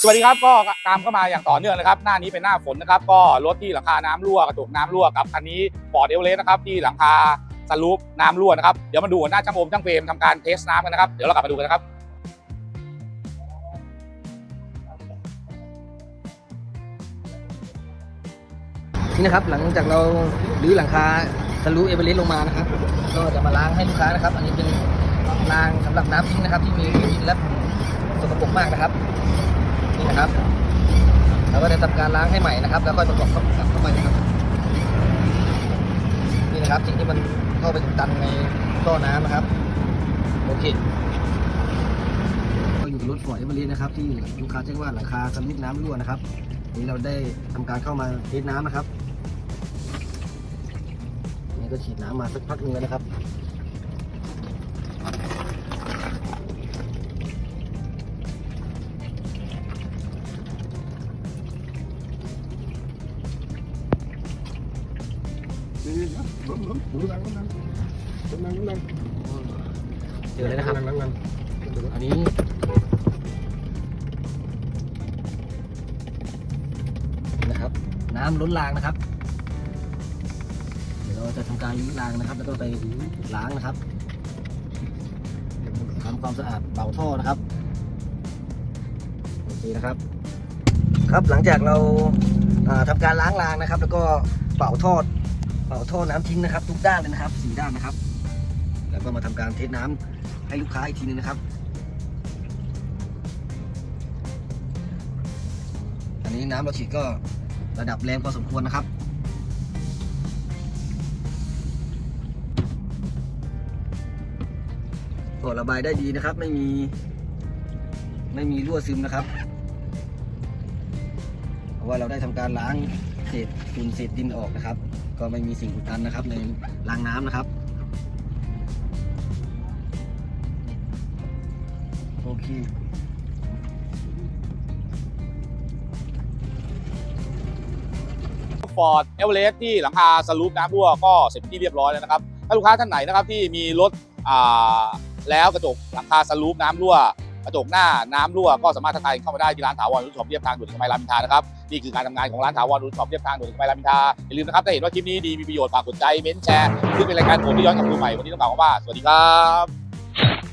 สวัสดีครับก็ตามเข้ามาอย่างต่อเนื่องนะครับ หน้านี้เป็นหน้าฝนนะครับ ก็รถที่หลังคาน้ำรั่วกระจกน้ำรั่วกับคันนี้ฟอร์ดเอเวอเรสต์นะครับที่หลังคาสลูปน้ำรั่วนะครับเดี๋ยวมาดูหน้าช่างโอมช่างเฟรมทำการเทสน้ำกันนะครับเดี๋ยวเรากลับมาดูกันนะครับนี่นะครับหลังจากเรารื้อหลังคาทะลุเอเวอเรสต์ลงมานะครับ ก็จะมาล้างให้ลูกค้านะครับ อันนี้เป็นรางสำหรับน้ำทิ้งนะครับ ที่มีดินและสกปรกมากนะครับ นี่นะครับเราก็จะทำการล้างให้ใหม่นะครับ แล้วค่อยประกอบกลับเข้าไปนะครับ นี่นะครับสิ่งที่มันเข้าไปตันในท่อน้ำนะครับ โอเคก็อยู่รถฟอร์ดเอเวอรสต์นะครับ ที่ลูกค้าแจ้งว่าหลังคาทะลุน้ำรั่วนะครับ นี่เราได้ทำการเข้ามาเทสน้ำนะครับ นี่ก็ฉีดน้ำมาสักพักหนึงแล้วนะครับ เจอเลยนะครับนั่งนั่งนั่งอันนี้ นะครับ น้ำล้นรางนะครับ เดี๋ยวเราจะทำการลื้อรางนะครับ แล้วก็ไปล้างนะครับทำความสะอาดเป่าท่อนะครับโอเคนะครับ ครับหลังจากเราอ่าทำการล้างรางนะครับ แล้วก็เป่าท่อ เป่าท่อน้ำทิ้งนะครับ ทุกด้านเลยนะครับสี่ด้านนะครับ แล้วก็มาทำการเทสน้ำให้ลูกค้าอีกทีนึงนะครับ อันนี้น้ำเราฉีดก็ระดับแรงพอสมควรนะครับก็ระบายได้ดีนะครับ ไม่มี ไม่มีรั่วซึมนะครับ เพราะว่าเราได้ทำการล้าง เศษฝุ่นเศษดินออกนะครับ ก็ไม่มีสิ่งอุดตันนะครับ ในรางน้ำนะครับ โอเคฟอร์ดเอเวอเรสต์ที่หลังคาสลูปน้ำรั่วก็เสร็จที่เรียบร้อยแล้วนะครับ ถ้าลูกค้าท่านไหนนะครับที่มีรถแล้วกระจกหลังคาสลูปน้ำรั่ว กระจกหน้าน้ำรั่วก็สามารถทักทายเข้ามาได้ที่ร้านถาวรรุ่นช็อปเรียบทางด่วนสมัยรามอินทรานะครับนี่คือการทำงานของร้านถาวรรุ่นช็อปเรียบทางด่วนสมัยรามอินทราอย่าลืมนะครับถ้าเห็นว่าคลิปนี้ดีมีประโยชน์ฝากกดใจเม้นต์แชร์ซึ่งเป็นรายการผมที่ย้อนกลับดูใหม่วันนี้ต้องกล่าวว่าสวัสดีครับ